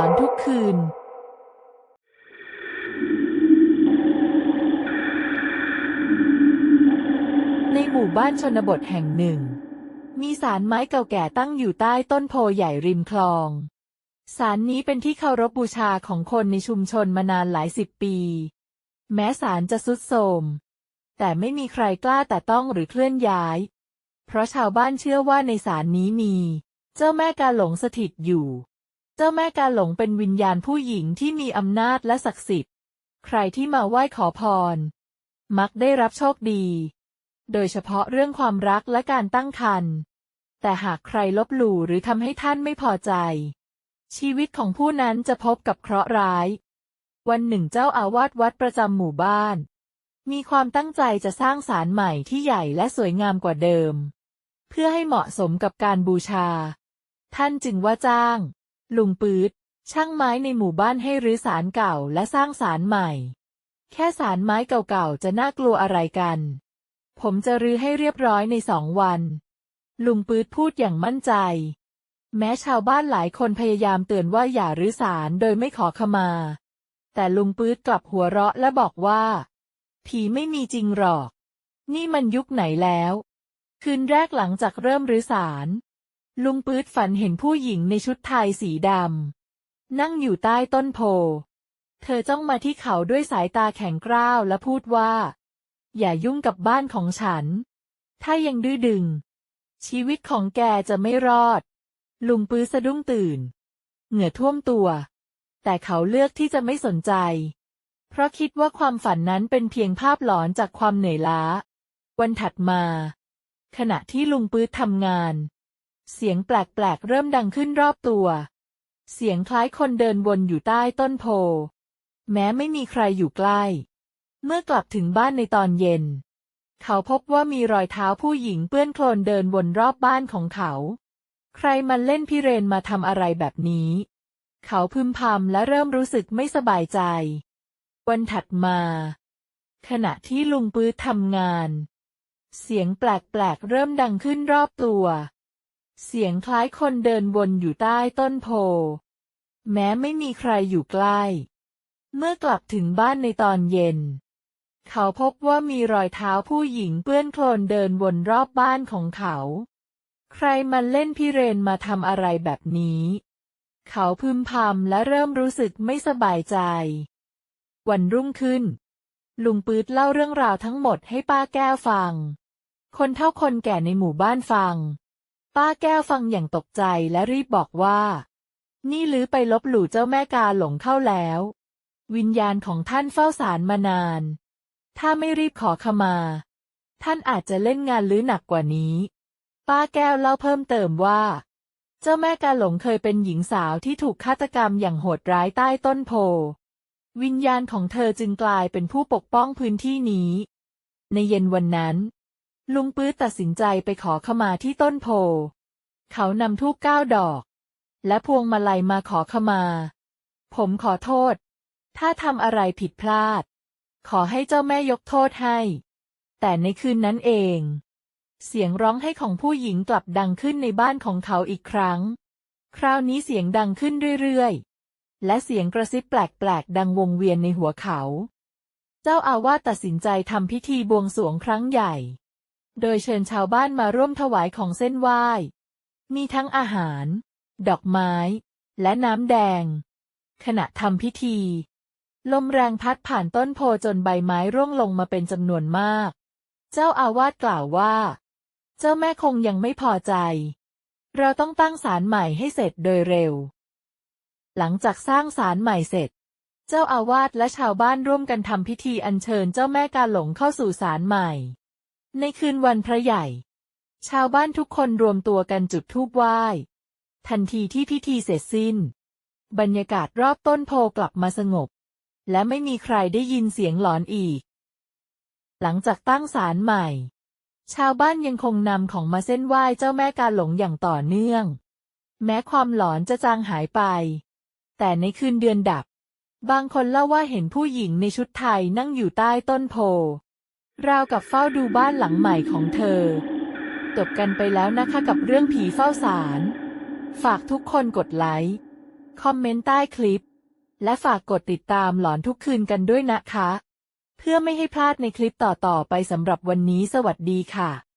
อนทุกคืน ในหมู่บ้านชนบทแห่งหนึ่ง มีศาลไม้เก่าแก่ตั้งอยู่ใต้ต้นโพใหญ่ริมคลองศาลนี้เป็นที่เคารพบูชาของคนในชุมชนมานานหลายสิบปี แม้ศาลจะสุดโทรมแต่ไม่มีใครกล้าแต่ต้องหรือเคลื่อนย้าย เพราะชาวบ้านเชื่อว่าในศาลนี้มี เจ้าแม่กาหลงสถิตอยู่ เจ้าแม่กาหลงเป็นวิญญาณผู้หญิงที่มีอำนาจและศักดิ์สิทธิ์ ใครที่มาไหว้ขอพร มักได้รับโชคดี โดยเฉพาะเรื่องความรักและการตั้งครรภ์ แต่หากใครลบหลู่หรือทำให้ท่านไม่พอใจ ชีวิตของผู้นั้นจะพบกับเคราะห์ร้าย วันหนึ่งเจ้าอาวาสวัดประจำหมู่บ้าน มีความตั้งใจจะสร้างศาลใหม่ที่ใหญ่และสวยงามกว่าเดิม เพื่อให้เหมาะสมกับการบูชา ท่านจึงว่าจ้าง ลุงปื๊ดช่างไม้ในหมู่บ้านให้รื้อศาลเก่าและสร้างศาลใหม่ แค่ศาลไม้เก่าๆจะน่ากลัวอะไรกัน ผมจะรื้อให้เรียบร้อยในสองวัน ลุงปื๊ดพูดอย่างมั่นใจ แม้ชาวบ้านหลายคนพยายามเตือนว่าอย่ารื้อศาลโดยไม่ขอขมา แต่ลุงปื๊ดกลับหัวเราะและบอกว่า ผีไม่มีจริงหรอก นี่มันยุคไหนแล้ว คืนแรกหลังจากเริ่มรื้อศาล ลุงปื๊ดฝันเห็นผู้หญิงในชุดไทยสีดำ นั่งอยู่ใต้ต้นโพ เธอจ้องมาที่เขาด้วยสายตาแข็งกร้าวและพูดว่า อย่ายุ่งกับบ้านของฉัน ถ้ายังดื้อดึง ชีวิตของแกจะไม่รอด ลุงปื้อสะดุ้งตื่น เหงื่อท่วมตัว แต่เขาเลือกที่จะไม่สนใจ เพราะคิดว่าความฝันนั้นเป็นเพียงภาพหลอนจากความเหนื่อยล้า วันถัดมา ขณะที่ลุงปื้ดทำงาน เสียงแปลกๆเริ่มดังขึ้นรอบตัว เสียงคล้ายคนเดินวนอยู่ใต้ต้นโพ แม้ไม่มีใครอยู่ใกล้ เมื่อกลับถึงบ้านในตอนเย็น เขาพบว่ามีรอยเท้าผู้หญิงเปื้อนโคลนเดินวนรอบบ้านของเขา ใครมันเล่นพิเรนมาทำอะไรแบบนี้ เขาพึมพำและเริ่มรู้สึกไม่สบายใจ วันถัดมา ขณะที่ลุงปื้ดทำงาน เสียงแปลกๆเริ่มดังขึ้นรอบตัว เสียงคล้ายคนเดินวนอยู่ใต้ต้นโพ แม้ไม่มีใครอยู่ใกล้ เมื่อกลับถึงบ้านในตอนเย็น เขาพบว่ามีรอยเท้าผู้หญิงเปื้อนโคลนเดินวนรอบบ้านของเขา ใครมันเล่นพิเรนมาทำอะไรแบบนี้ เขาพึมพำและเริ่มรู้สึกไม่สบายใจ วันรุ่งขึ้น ลุงปื๊ดเล่าเรื่องราวทั้งหมดให้ป้าแก้วฟัง คนเท่าคนแก่ในหมู่บ้านฟัง ป้าแก้วฟังอย่างตกใจและรีบบอกว่า นี่ลือไปลบหลู่เจ้าแม่กาหลงเข้าแล้ว วิญญาณของท่านเฝ้าสารมานาน ถ้าไม่รีบขอขมา ท่านอาจจะเล่นงานลื้อหนักกว่านี้ ป้าแก้วเล่าเพิ่มเติมว่า เจ้าแม่กาหลงเคยเป็นหญิงสาวที่ถูกฆาตกรรมอย่างโหดร้ายใต้ต้นโพ วิญญาณของเธอจึงกลายเป็นผู้ปกป้องพื้นที่นี้ ในเย็นวันนั้น ลุงปื้ดตัดสินใจไปขอขมาที่ต้นโพ เขานำทูบเก้าดอก และพวงมาลัยมาขอขมา ผมขอโทษ ถ้าทำอะไรผิดพลาด ขอให้เจ้าแม่ยกโทษให้ แต่ในคืนนั้นเอง เสียงร้องให้ของผู้หญิงกลับดังขึ้นในบ้านของเขาอีกครั้ง คราวนี้เสียงดังขึ้นเรื่อยๆ และเสียงกระซิบแปลกๆ ดังวงเวียนในหัวเขา เจ้าอาวาสตัดสินใจทำพิธีบวงสรวงครั้งใหญ่ โดยเชิญชาวบ้านมาร่วมถวายของเส้นไหว้ มีทั้งอาหาร ดอกไม้ และน้ำแดง ขณะทำพิธี ลมแรงพัดผ่านต้นโพจนใบไม้ร่วงลงมาเป็นจำนวนมาก เจ้าอาวาสกล่าวว่า เจ้าแม่คงยังไม่พอใจ เราต้องตั้งศาลใหม่ให้เสร็จโดยเร็ว หลังจากสร้างศาลใหม่เสร็จ เจ้าอาวาสและชาวบ้านร่วมกันทำพิธีอัญเชิญเจ้าแม่กาหลงเข้าสู่ศาลใหม่ ในคืนวันพระใหญ่ ชาวบ้านทุกคนรวมตัวกันจุดธูปไหว้ ทันทีที่พิธีเสร็จสิ้น บรรยากาศรอบต้นโพกลับมาสงบ และไม่มีใครได้ยินเสียงหลอนอีก หลังจากตั้งศาลใหม่ ชาวบ้านยังคงนำของมาเส้นไหว้เจ้าแม่กาหลงอย่างต่อเนื่อง แม้ความหลอนจะจางหายไป แต่ในคืนเดือนดับ บางคนเล่าว่าเห็นผู้หญิงในชุดไทยนั่งอยู่ใต้ต้นโพ ราวกับเฝ้าดูบ้านหลังใหม่ของเธอ จบกันไปแล้วนะคะกับเรื่องผีเฝ้าศาลฝากทุกคนกดไลค์ คอมเมนต์ใต้คลิป และฝากกดติดตามหลอนทุกคืนกันด้วยนะคะ เพื่อไม่ให้พลาดในคลิปต่อๆไปสำหรับวันนี้สวัสดีค่ะ